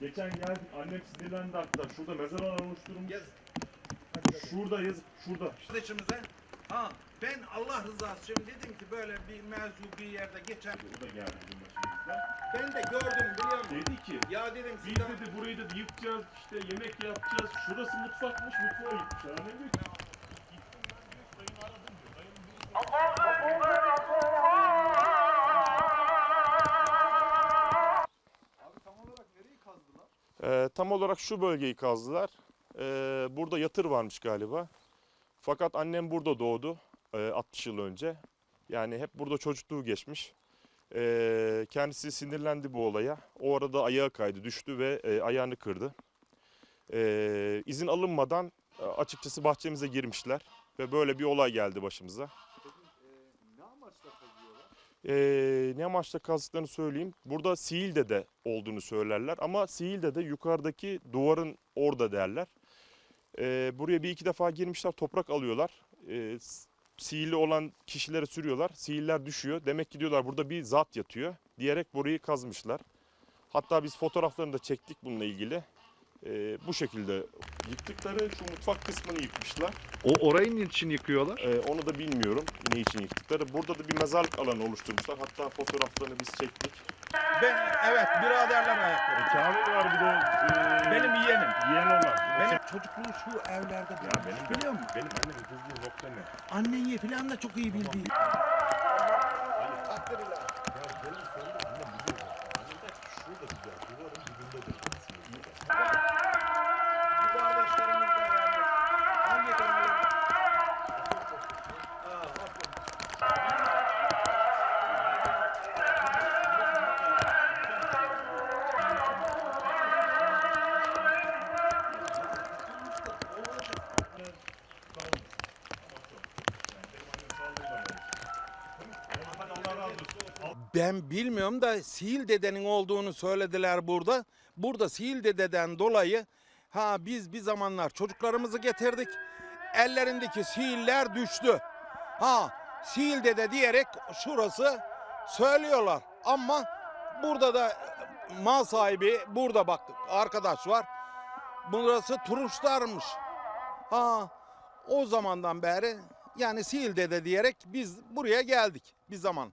Geçen geldik annem sinirlendi hatta. Şurada mezar alanı oluşturmuş. Yaz Şurada yazık şurada. kardeşimize. Ha ben Allah rızası için dedim ki böyle bir mevzu bir yerde geçen O da geldi bizim başımızda. ben de gördüm biliyor musun? Dedi ki Ya dedim biz sizden dedi burayı da yıkacağız işte yemek yapacağız. Şurası mutfakmış mutfağı yıkmışlar. Annem diyor ki tam olarak şu bölgeyi kazdılar. Ee, burada yatır varmış galiba. Fakat annem burada doğdu e, 60 yıl önce. Yani hep burada çocukluğu geçmiş. Ee, kendisi sinirlendi bu olaya. O arada ayağı kaydı, düştü ve e, ayağını kırdı. Ee, izin alınmadan e, açıkçası bahçemize girmişler ve böyle bir olay geldi başımıza. Ee, ne amaçla kazdıklarını söyleyeyim. Burada Siil'de de olduğunu söylerler ama Siil'de de yukarıdaki duvarın orada derler. Ee, buraya bir iki defa girmişler toprak alıyorlar. Ee, s- Siil'li olan kişilere sürüyorlar. Siiller düşüyor. Demek ki diyorlar burada bir zat yatıyor diyerek burayı kazmışlar. Hatta biz fotoğraflarını da çektik bununla ilgili. Ee, bu şekilde yıktıkları şu mutfak kısmını yıkmışlar. O orayı niçin yıkıyorlar? Ee, onu da bilmiyorum ne için yıktıkları. Burada da bir mezarlık alanı oluşturmuşlar. Hatta fotoğraflarını biz çektik. ben evet biraderler ayakları. Kamil var bir de e, Benim yeğenim. yeğen olan. Benim çocukluğu şu evlerde ya benim biliyor musun? Benim annem huzur nokta ne? Anneni falan da çok iyi bildi. Bu Ben bilmiyorum da Sihil dedenin olduğunu söylediler burada. Burada Sihil dededen dolayı ha biz bir zamanlar çocuklarımızı getirdik. Ellerindeki sihiller düştü. Ha Sihil dede diyerek şurası söylüyorlar. Ama burada da mal sahibi burada bak arkadaş var. Burası turuşlarmış. Ha o zamandan beri yani Sihil dede diyerek biz buraya geldik bir zaman.